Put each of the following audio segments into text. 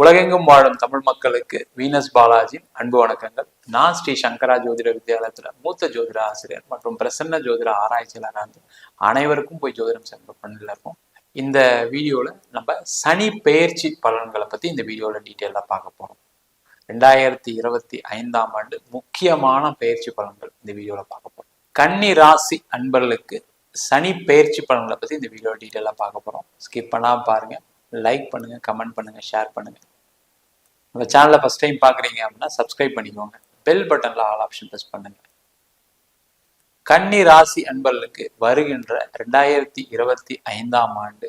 உலகெங்கும் வாழும் தமிழ் மக்களுக்கு வீனஸ் பாலாஜி அன்பு வணக்கங்கள். நான் ஸ்ரீ சங்கரா ஜோதிட வித்யாலயத்துல மூத்த ஜோதிட ஆசிரியர் மற்றும் பிரசன்ன ஜோதிட ஆராய்ச்சியாளர் வந்து அனைவருக்கும் போய் ஜோதிடம் சென்ற பண்ணில இருக்கும். இந்த வீடியோல நம்ம சனி பெயர்ச்சி பலன்களை பத்தி இந்த வீடியோல டீட்டெயிலாக பார்க்க போறோம். ரெண்டாயிரத்தி இருபத்தி ஐந்தாம் ஆண்டு முக்கியமான பெயர்ச்சி பலன்கள் இந்த வீடியோல பார்க்க போறோம். கன்னி ராசி அன்பர்களுக்கு சனி பெயர்ச்சி பலன்களை பத்தி இந்த வீடியோ டீட்டெயிலாக பார்க்க போறோம். ஸ்கிப் பண்ணாம பாருங்க. லைக் பண்ணுங்க கமெண்ட் பண்ணுங்க ஷேர் பண்ணுங்க. நம்ம சேனலை ஃபஸ்ட் டைம் பார்க்குறீங்க அப்படின்னா சப்ஸ்கிரைப் பண்ணிக்கோங்க. பெல் பட்டன்ல ஆல் ஆப்ஷன் ப்ரெஸ் பண்ணுங்க. கன்னி ராசி அன்பர்களுக்கு வருகின்ற ரெண்டாயிரத்தி இருபத்தி ஐந்தாம் ஆண்டு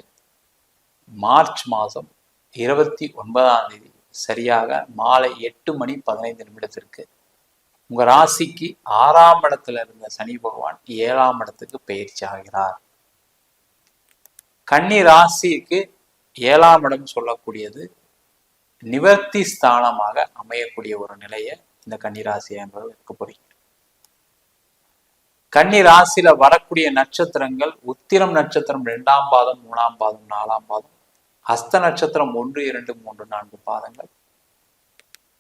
மார்ச் மாதம் இருபத்தி ஒன்பதாம் தேதி சரியாக மாலை எட்டு மணி பதினைந்து நிமிடத்திற்கு உங்க ராசிக்கு ஆறாம் இடத்துல இருந்த சனி பகவான் ஏழாம் இடத்துக்கு பயிற்சி ஆகிறார். கன்னி ராசிக்கு ஏழாம் இடம் சொல்லக்கூடியது நிவர்த்தி ஸ்தானமாக அமையக்கூடிய ஒரு நிலையை இந்த கன்னிராசி என்பது இருக்க போறீங்க. கன்னி ராசியில வரக்கூடிய நட்சத்திரங்கள் உத்திரம் நட்சத்திரம் இரண்டாம் பாதம் மூணாம் பாதம் நாலாம் பாதம் ஹஸ்த நட்சத்திரம் ஒன்று இரண்டு மூன்று நான்கு பாதங்கள்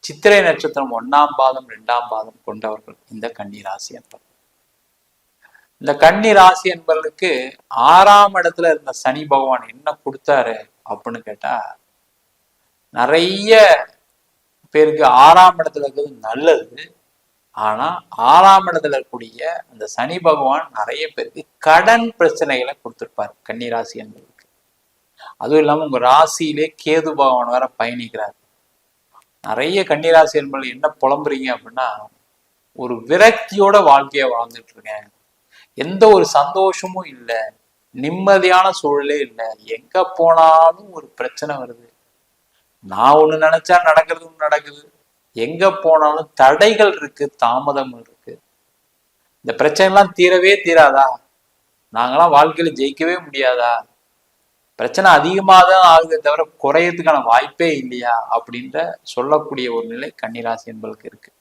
சித்திரை நட்சத்திரம் ஒன்னாம் பாதம் இரண்டாம் பாதம் கொண்டவர்கள் இந்த கன்னி ராசி என்பது இந்த கன்னி ராசி என்பவர்களுக்கு ஆறாம் இடத்துல இருந்த சனி பகவான் என்ன கொடுத்தாரு? அப்படின்னு கேட்டா நிறைய பேருக்கு ஆறாம் இடத்துல இருக்கிறது நல்லது. ஆனா ஆறாம் இடத்துல இருக்கக்கூடிய அந்த சனி பகவான் நிறைய பேருக்கு கடன் பிரச்சனைகளை கொடுத்துருப்பார் கன்னி ராசி என்பதற்கு அதுவும் இல்லாம உங்க ராசியிலே கேது பகவான் வேற பயணிக்கிறார். நிறைய கன்னிராசி என்பது என்ன புலம்புறீங்க அப்படின்னா ஒரு விரக்தியோட வாழ்க்கைய வாழ்ந்துட்டு இருக்கேன். எந்த ஒரு சந்தோஷமும் இல்லை. நிம்மதியான சூழலே இல்லை. எங்க போனாலும் ஒரு பிரச்சனை வருது. நான் ஒண்ணு நினைச்சா நடக்கிறது நடக்குது. எங்க போனாலும் தடைகள் இருக்கு தாமதம் இருக்கு. இந்த பிரச்சனை எல்லாம் தீரவே தீராதா? நாங்களாம் வாழ்க்கையில ஜெயிக்கவே முடியாதா? பிரச்சனை அதிகமாக தான் ஆகுதே தவிர குறையறதுக்கான வாய்ப்பே இல்லையா? அப்படின்ற சொல்லக்கூடிய ஒரு நிலை கன்னிராசி என்பதற்கு இருக்கு.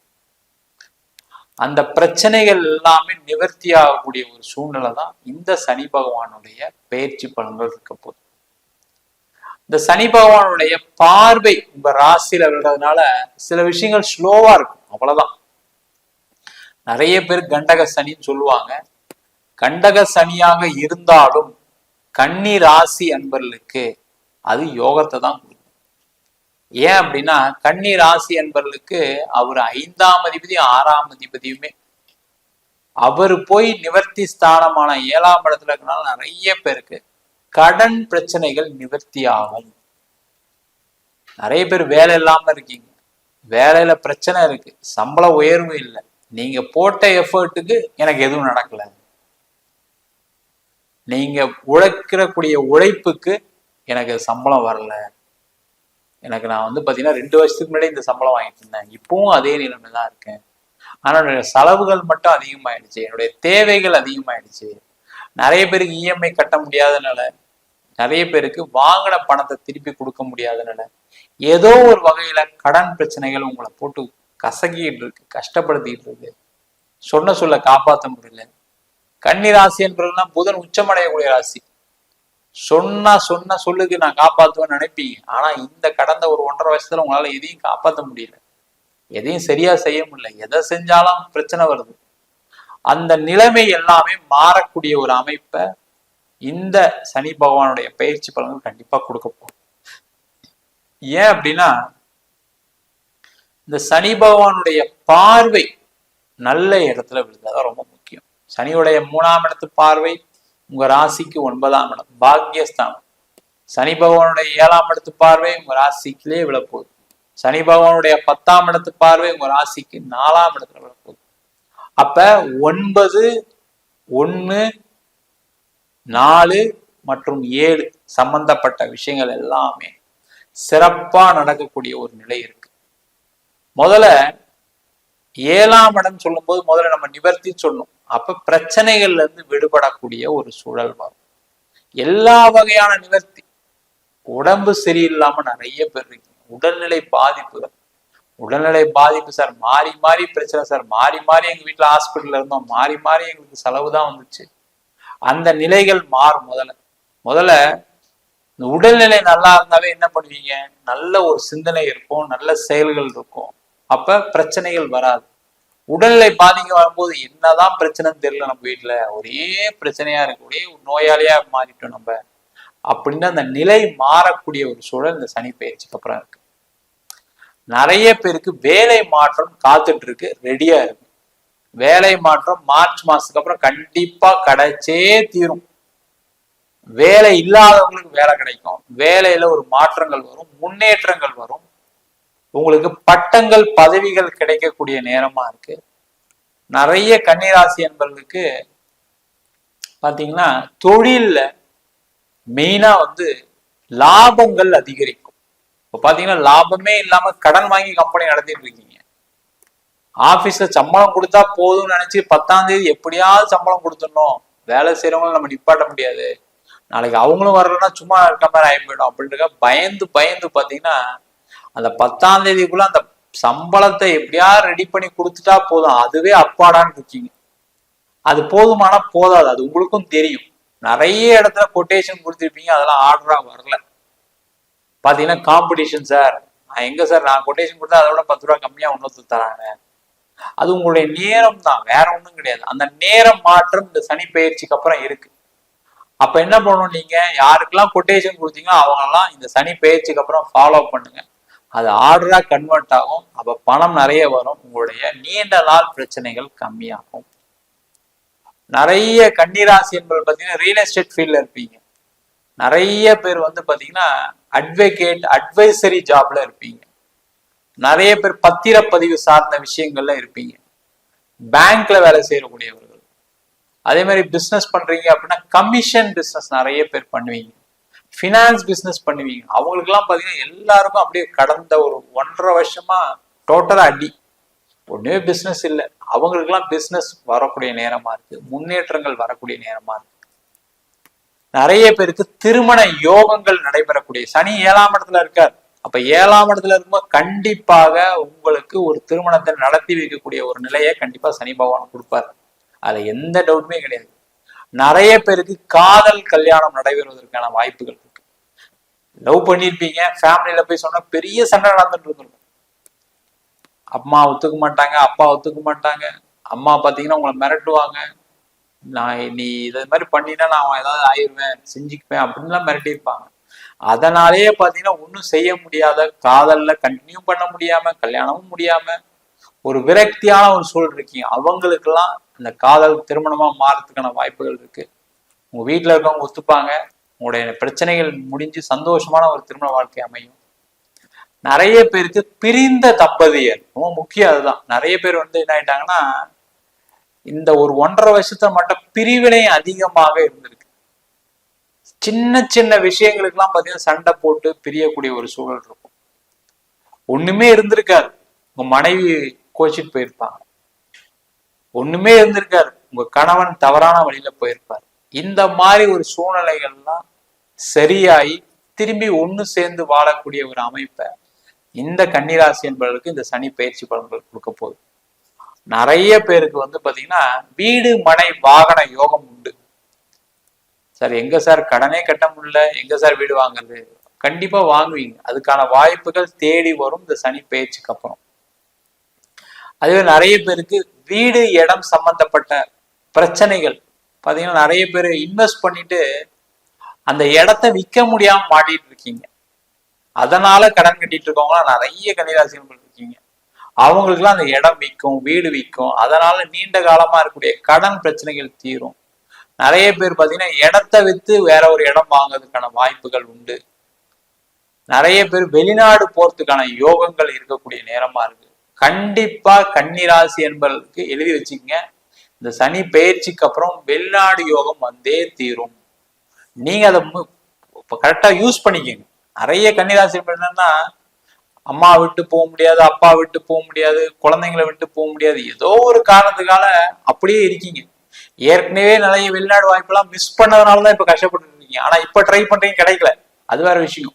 அந்த பிரச்சனைகள் எல்லாமே நிவர்த்தி ஆகக்கூடிய ஒரு சூழ்நிலை தான் இந்த சனி பகவானுடைய பயிற்சி பலன்கள் இருக்க போகுது. இந்த சனி பகவானுடைய பார்வை உங்க ராசியில விடுறதுனால சில விஷயங்கள் ஸ்லோவா இருக்கும். அவ்வளவுதான். நிறைய பேர் கண்டக சனின்னு சொல்லுவாங்க. கண்டக சனியாக இருந்தாலும் கன்னி ராசி அன்பர்களுக்கு அது யோகத்தை தான் ஏன் அப்படின்னா கன்னி ராசி என்பவர்களுக்கு அவர் ஐந்தாம் அதிபதி ஆறாம் அதிபதியுமே. அவர் போய் நிவர்த்தி ஸ்தானமான ஏழாம் இடத்துல இருக்கனால நிறைய பேருக்கு கடன் பிரச்சனைகள் நிவர்த்தி ஆகும். நிறைய பேர் வேலை இல்லாம இருக்கீங்க. வேலையில பிரச்சனை இருக்கு. சம்பள உயர்வு இல்லை. நீங்க போட்ட எஃபர்ட்டுக்கு எனக்கு எதுவும் நடக்கல. நீங்க உழைக்கிறக்கூடிய உழைப்புக்கு எனக்கு சம்பளம் வரல. எனக்கு நான் வந்து பாத்தீங்கன்னா ரெண்டு வருஷத்துக்கு முன்னாடி இந்த சம்பளம் வாங்கிட்டு இருந்தேன். இப்பவும் அதே நிலைமை தான் இருக்கேன். ஆனா என்னுடைய செலவுகள் மட்டும் அதிகமாயிடுச்சு. என்னுடைய தேவைகள் அதிகமாயிடுச்சு. நிறைய பேருக்கு இஎம்ஐ கட்ட முடியாதனால நிறைய பேருக்கு வாங்கின பணத்தை திருப்பி கொடுக்க முடியாதனால ஏதோ ஒரு வகையில கடன் பிரச்சனைகள் உங்களை போட்டு கசக்கிட்டு இருக்கு கஷ்டப்படுத்திட்டு இருக்கு. சொன்ன சொல்ல காப்பாற்ற முடியல. கன்னி ராசி என்பதுலாம் புதன் உச்சமடையக்கூடிய ராசி. சொன்னா சொன்ன சொல்லுக்கு நான் காப்பாத்துவேன்னு நினைப்பீங்க. ஆனா இந்த கடந்த ஒரு ஒன்றரை வருஷத்துல உங்களால எதையும் காப்பாற்ற முடியல. எதையும் சரியா செய்ய முடியல. எதை செஞ்சாலும் பிரச்சனை வருது. அந்த நிலைமை எல்லாமே மாறக்கூடிய ஒரு அமைப்பை இந்த சனி பகவானுடைய பயிற்சி பலன்கள் கண்டிப்பா கொடுக்க போகும் ஏன் அப்படின்னா இந்த சனி பகவானுடைய பார்வை நல்ல இடத்துல விழுந்ததான் ரொம்ப முக்கியம். சனியுடைய மூணாம் இடத்து பார்வை உங்க ராசிக்கு ஒன்பதாம் இடம். பாக்யஸ்தானம். சனி பகவானுடைய ஏழாம் இடத்து பார்வை உங்க ராசிக்குள்ளே விழப்போகுது. சனி பகவானுடைய பத்தாம் இடத்து பார்வை உங்க ராசிக்கு நாலாம் இடத்துல விழப்போகுது. அப்ப ஒன்பது ஒன்று நாலு மற்றும் ஏழு சம்பந்தப்பட்ட விஷயங்கள் எல்லாமே சிறப்பா நடக்கக்கூடிய ஒரு நிலை இருக்கு. முதல்ல ஏழாம் இடம் சொல்லும்போது முதல்ல நம்ம நிவர்த்தி சொல்லணும். அப்ப பிரச்சனைகள்ல இருந்து விடுபடக்கூடிய ஒரு சூழல் வரும். எல்லா வகையான நிவர்த்தி. உடம்பு சரியில்லாம நிறைய பேர் இருக்கீங்க. உடல்நிலை பாதிப்புகள் உடல்நிலை பாதிப்பு சார் மாறி மாறி பிரச்சனை சார். மாறி மாறி எங்க வீட்டுல ஹாஸ்பிட்டல்ல இருந்தோம். மாறி மாறி எங்களுக்கு செலவு தான் வந்துச்சு. அந்த நிலைகள் மாறும் முதல்ல. முதல்ல இந்த உடல்நிலை நல்லா இருந்தாவே என்ன பண்ணுவீங்க? நல்ல ஒரு சிந்தனை இருக்கும். நல்ல செயல்கள் இருக்கும். அப்ப பிரச்சனைகள் வராது. உடல்நிலை பாதிக்க வரும்போது என்னதான் பிரச்சனைன்னு தெரியல நம்ம வீட்டுல ஒரே பிரச்சனையா இருக்கு. ஒரே நோயாளியா மாறிட்டோம் நம்ம. அப்படின்னு அந்த நிலை மாறக்கூடிய ஒரு சூழல் இந்த சனி பயிற்சிக்கு அப்புறம் இருக்கு. நிறைய பேருக்கு வேலை மாற்றம் காத்துட்டு இருக்கு. ரெடியா இருக்கு. வேலை மாற்றம் மார்ச் மாசத்துக்கு அப்புறம் கண்டிப்பா கிடைச்சே தீரும். வேலை இல்லாதவங்களுக்கு வேலை கிடைக்கும். வேலையில ஒரு மாற்றங்கள் வரும். முன்னேற்றங்கள் வரும். உங்களுக்கு பட்டங்கள் பதவிகள் கிடைக்கக்கூடிய நேரமா இருக்கு. நிறைய கன்னிராசி என்பவர்களுக்கு பாத்தீங்கன்னா தொழில்ல மெயினா வந்து லாபங்கள் அதிகரிக்கும். இப்போ பாத்தீங்கன்னா லாபமே இல்லாம கடன் வாங்கி கம்பெனி நடத்திட்டு இருக்கீங்க. ஆபீஸ்ல சம்பளம் கொடுத்தா போதும்னு நினைச்சு பத்தாம் தேதி எப்படியாவது சம்பளம் கொடுத்துடணும். வேலை செய்யறவங்களும் நம்ம நிப்பாட்ட முடியாது. நாளைக்கு அவங்களும் வரலன்னா சும்மா இருக்க மாதிரி ஆகி போயிடும். அப்படின்ற பயந்து பயந்து பாத்தீங்கன்னா அந்த பத்தாம் தேதிக்குள்ள அந்த சம்பளத்தை எப்படியாவது ரெடி பண்ணி கொடுத்துட்டா போதும்? அதுவே அப்பாடான்னு இருக்கீங்க அது போதுமானா போதாது. அது உங்களுக்கும் தெரியும். நிறைய இடத்துல கொட்டேஷன் கொடுத்துருப்பீங்க. அதெல்லாம் ஆர்டரா வரல. பாத்தீங்கன்னா காம்படிஷன் சார் நான் எங்க சார் நான் கொட்டேஷன் கொடுத்தா அதை விட பத்து ரூபா கம்மியா ஒன்று தராங்க. அது உங்களுடைய நேரம் தான். வேற ஒண்ணும் கிடையாது. அந்த நேரம் மாற்றம் இந்த சனி பயிற்சிக்கு அப்புறம் இருக்கு. அப்ப என்ன பண்ணணும் நீங்க? யாருக்கெல்லாம் கொட்டேஷன் கொடுத்தீங்களோ அவங்கெல்லாம் இந்த சனி பயிற்சிக்கு அப்புறம் ஃபாலோ பண்ணுங்க. அது ஆர்டரா கன்வெர்ட் ஆகும். அப்ப பணம் நிறைய வரும். உங்களுடைய நீண்ட நாள் பிரச்சனைகள் கம்மியாகும். நிறைய கன்னிராசி என்பது பார்த்தீங்கன்னா ரியல் எஸ்டேட் ஃபீல்ட்ல இருப்பீங்க. நிறைய பேர் வந்து பார்த்தீங்கன்னா அட்வொகேட் அட்வைசரி ஜாப்ல இருப்பீங்க. நிறைய பேர் பத்திரப்பதிவு சார்ந்த விஷயங்கள்ல இருப்பீங்க. பேங்க்ல வேலை செய்யக்கூடியவர்கள் அதே மாதிரி பிசினஸ் பண்றீங்க அப்படின்னா கமிஷன் பிசினஸ் நிறைய பேர் பண்ணுவீங்க. ஃபினான்ஸ் பிசினஸ் பண்ணுவீங்க. அவங்களுக்குலாம் பாத்தீங்கன்னா எல்லாருக்கும் அப்படியே கடந்த ஒரு ஒன்றரை வருஷமா டோட்டலா அடி. ஒண்ணுமே பிசினஸ் இல்லை. அவங்களுக்குலாம் பிசினஸ் வரக்கூடிய நேரமா இருக்கு. முன்னேற்றங்கள் வரக்கூடிய நேரமா இருக்கு. நிறைய பேருக்கு திருமண யோகங்கள் நடைபெறக்கூடிய. சனி ஏழாம் இடத்துல இருக்கார். அப்ப ஏழாம் இடத்துல இருக்கும்போது கண்டிப்பாக உங்களுக்கு ஒரு திருமணத்தை நடத்தி வைக்கக்கூடிய ஒரு நிலையை கண்டிப்பா சனி பகவான் கொடுப்பார். அதுல எந்த டவுட்டுமே கிடையாது. நிறைய பேருக்கு காதல் கல்யாணம் நடைபெறுவதற்கான வாய்ப்புகள் இருக்கு. லவ் பண்ணியிருப்பீங்க ஃபேமிலியில போய் சொன்னா பெரிய சண்டை நடந்துட்டு இருந்திருக்கும். அம்மா ஒத்துக்க மாட்டாங்க அப்பா ஒத்துக்க மாட்டாங்க. அம்மா பாத்தீங்கன்னா உங்களை மிரட்டுவாங்க. நான் நீ இதை மாதிரி பண்ணினா நான் ஏதாவது ஆயிடுவேன் செஞ்சுக்குவேன் அப்படின்லாம் மிரட்டியிருப்பாங்க. அதனாலேயே பாத்தீங்கன்னா ஒன்றும் செய்ய முடியாத காதல்ல கண்டினியூ பண்ண முடியாம கல்யாணமும் முடியாம ஒரு விரக்தியான ஒரு சூழல் இருக்கீங்க. அவங்களுக்கெல்லாம் அந்த காதல் திருமணமா மாறதுக்கான வாய்ப்புகள் இருக்கு. உங்க வீட்டுல இருக்கவங்க ஒத்துப்பாங்க. உங்களுடைய பிரச்சனைகள் முடிஞ்சு சந்தோஷமான ஒரு திருமண வாழ்க்கை அமையும். நிறைய பேருக்கு பிரிந்த தம்பதியர் ரொம்ப முக்கியம் அதுதான். நிறைய பேர் வந்து என்ன ஆயிட்டாங்கன்னா இந்த ஒரு ஒன்றரை வருஷத்துல மட்டும் பிரிவினை அதிகமாக இருந்திருக்கு. சின்ன சின்ன விஷயங்களுக்கெல்லாம் பாத்தீங்கன்னா சண்டை போட்டு பிரியக்கூடிய ஒரு சூழல் இருக்கும். ஒண்ணுமே இருந்திருக்காரு உங்க மனைவி கோச்சிட்டு போயிருப்பாங்க. ஒண்ணுமே இருந்திருக்காரு உங்க கணவன் தவறான வழியில போயிருப்பார். இந்த மாதிரி ஒரு சூழ்நிலைகள்லாம் சரியாயி திரும்பி ஒண்ணு சேர்ந்து வாழக்கூடிய ஒரு அமைப்பை இந்த கன்னிராசி என்பவர்களுக்கு இந்த சனி பயிற்சி பலன்கள் கொடுக்க போகுது. நிறைய பேருக்கு வந்து பாத்தீங்கன்னா வீடு மனை வாகன யோகம் உண்டு. சார் எங்க சார் கடனே கட்ட முடியல? எங்க சார் வீடு வாங்குறது? கண்டிப்பா வாங்குவீங்க. அதுக்கான வாய்ப்புகள் தேடி வரும் இந்த சனி பயிற்சிக்கு அப்புறம். அதுவே நிறைய பேருக்கு வீடு இடம் சம்பந்தப்பட்ட பிரச்சனைகள். பார்த்தீங்கன்னா நிறைய பேர் இன்வெஸ்ட் பண்ணிட்டு அந்த இடத்த விற்க முடியாம மாட்டிட்டு இருக்கீங்க. அதனால கடன் கட்டிட்டு இருக்கவங்களாம் நிறைய கன்னிராசிகள் இருக்கீங்க. அவங்களுக்குலாம் அந்த இடம் விற்கும் வீடு விற்கும். அதனால நீண்ட காலமா இருக்கக்கூடிய கடன் பிரச்சனைகள் தீரும். நிறைய பேர் பார்த்தீங்கன்னா இடத்த வித்து வேற ஒரு இடம் வாங்குறதுக்கான வாய்ப்புகள் உண்டு. நிறைய பேர் வெளிநாடு போறதுக்கான யோகங்கள் இருக்கக்கூடிய நேரமா இருக்கு. கண்டிப்பா கன்னிராசி என்பதற்கு எழுதி வச்சுங்க இந்த சனி பயிற்சிக்கு அப்புறம் வெளிநாடு யோகம் வந்தே தீரும். நீங்க அதை கரெக்டா யூஸ் பண்ணிக்கங்க. நிறைய கன்னிராசி என்னன்னா அம்மா விட்டு போக முடியாது அப்பா விட்டு போக முடியாது குழந்தைங்களை விட்டு போக முடியாது. ஏதோ ஒரு காரணத்துக்கால அப்படியே இருக்கீங்க. ஏற்கனவே நிறைய வெளிநாடு வாய்ப்பெல்லாம் மிஸ் பண்ணதுனாலதான் இப்ப கஷ்டப்பட்டு இருக்கீங்க. ஆனா இப்ப ட்ரை பண்றீங்க கிடைக்கல. அது வேற விஷயம்.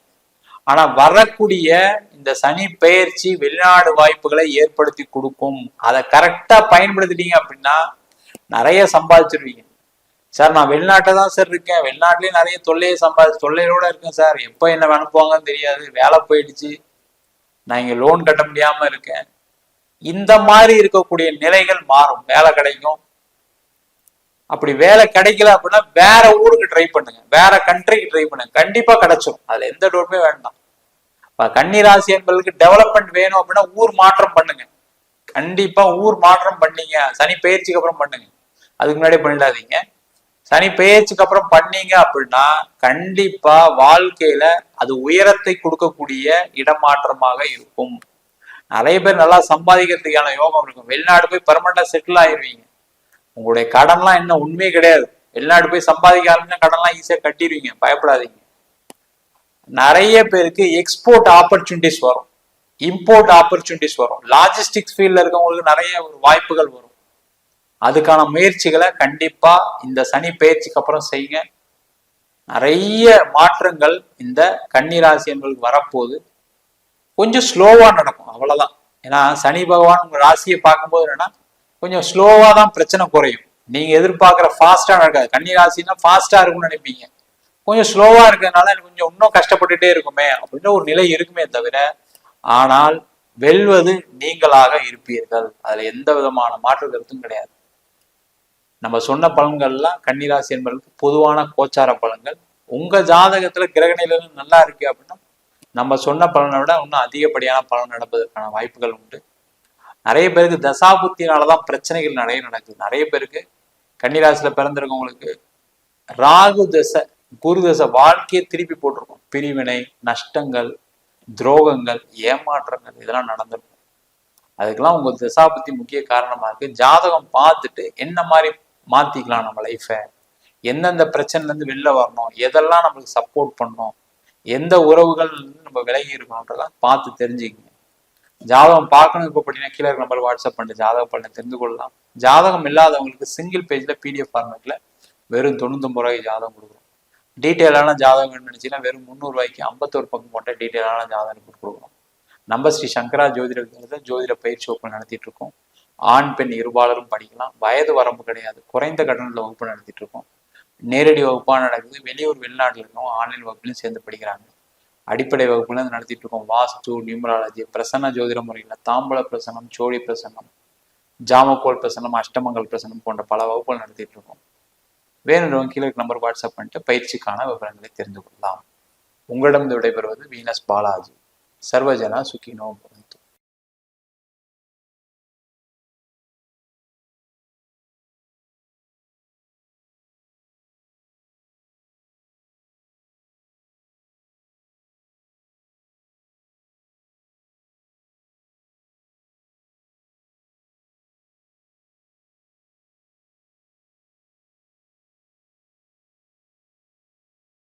ஆனா வரக்கூடிய இந்த சனி பெயர்ச்சி வெளிநாடு வாய்ப்புகளை ஏற்படுத்தி கொடுக்கும். அதை கரெக்டா பயன்படுத்திட்டீங்க அப்படின்னா நிறைய சம்பாதிச்சிருவீங்க. சார் நான் வெளிநாட்டில் தான் சார் இருக்கேன். வெளிநாட்டிலேயே நிறைய தொல்லையை சம்பாதி தொல்லையோட இருக்கேன் சார். எப்போ என்ன அனுப்புவாங்கன்னு தெரியாது. வேலை போயிடுச்சு. நான் இங்கே லோன் கட்ட முடியாம இருக்கேன். இந்த மாதிரி இருக்கக்கூடிய நிலைகள் மாறும். வேலை கிடைக்கும். அப்படி வேலை கிடைக்கல அப்படின்னா வேற ஊருக்கு ட்ரை பண்ணுங்க. வேற கண்ட்ரிக்கு ட்ரை பண்ணுங்க. கண்டிப்பா கிடைச்சிடும் அதுல எந்த டவுட்டுமே வேண்டாம். கன்னி கன்னிராசி என்பதற்கு டெவலப்மெண்ட் வேணும் அப்படின்னா ஊர் மாற்றம் பண்ணுங்க. கண்டிப்பா ஊர் மாற்றம் பண்ணீங்க. சனி பயிற்சிக்கு அப்புறம் பண்ணுங்க. அதுக்கு முன்னாடி பண்ணிடாதீங்க. சனி பெயர்ச்சிக்கு அப்புறம் பண்ணீங்க அப்படின்னா கண்டிப்பா வாழ்க்கையில அது உயரத்தை கொடுக்கக்கூடிய இடமாற்றமாக இருக்கும். நிறைய பேர் நல்லா சம்பாதிக்கிறதுக்கான யோகம் இருக்கும். வெளிநாடு போய் பெர்மனண்டா செட்டில் ஆயிருவீங்க. உங்களுடைய கடன்லாம் இன்னும் உண்மையே கிடையாது. வெளிநாடு போய் சம்பாதிக்க ஆரம்பிச்சா கடன்லாம் ஈஸியாக கட்டிடுவீங்க. பயப்படாதீங்க. நிறைய பேருக்கு எக்ஸ்போர்ட் ஆப்பர்ச்சுனிட்டிஸ் வரும். இம்போர்ட் ஆப்பர்ச்சுனிட்டிஸ் வரும். லாஜிஸ்டிக்ஸ் ஃபீல்டில் இருக்கவங்களுக்கு நிறைய ஒரு வாய்ப்புகள் வரும். அதுக்கான முயற்சிகளை கண்டிப்பாக இந்த சனி பயிற்சிக்கு அப்புறம் செய்யுங்க. நிறைய மாற்றங்கள் இந்த கன்னிராசி என்பதுக்கு வரப்போகுது. கொஞ்சம் ஸ்லோவாக நடக்கும். அவ்வளோதான் ஏன்னா சனி பகவான் உங்கள் ராசியை பார்க்கும்போது என்னன்னா கொஞ்சம் ஸ்லோவா தான் பிரச்சனை குறையும். நீங்க எதிர்பார்க்குற ஃபாஸ்டா நடக்காது. கன்னி ராசினா ஃபாஸ்டா இருக்கும்னு நினைப்பீங்க. கொஞ்சம் ஸ்லோவா இருக்கிறதுனால எனக்கு கொஞ்சம் இன்னும் கஷ்டப்பட்டுட்டே இருக்குமே அப்படின்ற ஒரு நிலை இருக்குமே தவிர ஆனால் வெல்வது நீங்களாக இருப்பீர்கள். அதுல எந்த விதமான மாற்று கருத்தும் கிடையாது. நம்ம சொன்ன பலன்கள்லாம் கன்னிராசி என்பதற்கு பொதுவான கோச்சார பலன்கள். உங்க ஜாதகத்துல கிரக நல்லா இருக்கு அப்படின்னா நம்ம சொன்ன பலனை விட இன்னும் அதிகப்படியான பலன் நடப்பதற்கான வாய்ப்புகள் உண்டு. நிறைய பேருக்கு தசாபுத்தினாலதான் பிரச்சனைகள் நிறைய நடக்குது. நிறைய பேருக்கு கன்னிராசியில பிறந்திருக்கவங்களுக்கு ராகு தசை குரு தசை வாழ்க்கையை திருப்பி போட்டிருக்கும். பிரிவினை நஷ்டங்கள் துரோகங்கள் ஏமாற்றங்கள் இதெல்லாம் நடந்திருக்கும். அதுக்கெல்லாம் உங்க தசாபுத்தி முக்கிய காரணமா இருக்கு. ஜாதகம் பார்த்துட்டு என்ன மாதிரி மாத்திக்கலாம் நம்ம லைஃபை எந்தெந்த பிரச்சனைல இருந்து வெளில வரணும்? எதெல்லாம் நம்மளுக்கு சப்போர்ட் பண்ணணும்? எந்த உறவுகள் நம்ம விலகி இருக்கணும்ன்றதெல்லாம் பார்த்து தெரிஞ்சுக்கணும் ஜாதகம் பார்க்கணும். இப்போ பார்த்தீங்கன்னா கீழே இருக்க நம்பர் வாட்ஸ்அப் பண்ணிட்டு ஜாதக பலனை தெரிந்து கொள்ளலாம் ஜாதகம் இல்லாதவங்களுக்கு சிங்கிள் பேஜ்ல பிடிஎஃப் ஃபார்மேட்டில் வெறும் தொண்ணூத்தொம்பது ரூபாய்க்கு ஜாதகம் கொடுக்குறோம். டீட்டெயிலான ஜாதகம் வேணும்னு வெறும் முந்நூறுவாய்க்கு ஐம்பத்தோரு பக்கம் போட்ட டீட்டெயிலான ஜாதகம் கொடுத்து கொடுக்குறோம். நம்ம ஸ்ரீ சங்கரா ஜோதிட ஜோதிட பயிற்சி வகுப்பு நடத்திட்டு இருக்கோம். ஆண் பெண் இருபாலரும் படிக்கலாம். வயது வரம்பு கிடையாது. குறைந்த கட்டணத்தில் வகுப்பு நடத்திட்டு இருக்கோம். நேரடி வகுப்பாக நடக்குது. வெளியூர் வெளிநாட்டில் இருக்கவங்க ஆன்லைன் வகுப்புலையும் சேர்ந்து படிக்கிறாங்க. அடிப்படை வகுப்புல நடத்திட்டு இருக்கோம் வாஸ்து நியூமராலஜி பிரசன்ன ஜோதிட முறையில் தாம்பூல பிரசனம் சோழி பிரசனம் ஜாமக்கோல் பிரசனம் அஷ்டமங்கல் பிரசனம் போன்ற பல வகுப்புகள் நடத்திட்டு இருக்கோம் வேணுன்றவங்க கீழே நம்பர் வாட்ஸ்அப் பண்ணிட்டு பயிற்சிக்கான விவரங்களை தெரிந்து கொள்ளலாம். உங்களிடம் விடைபெறுவது வீனஸ் பாலாஜி. சர்வஜனா சுக்கினோ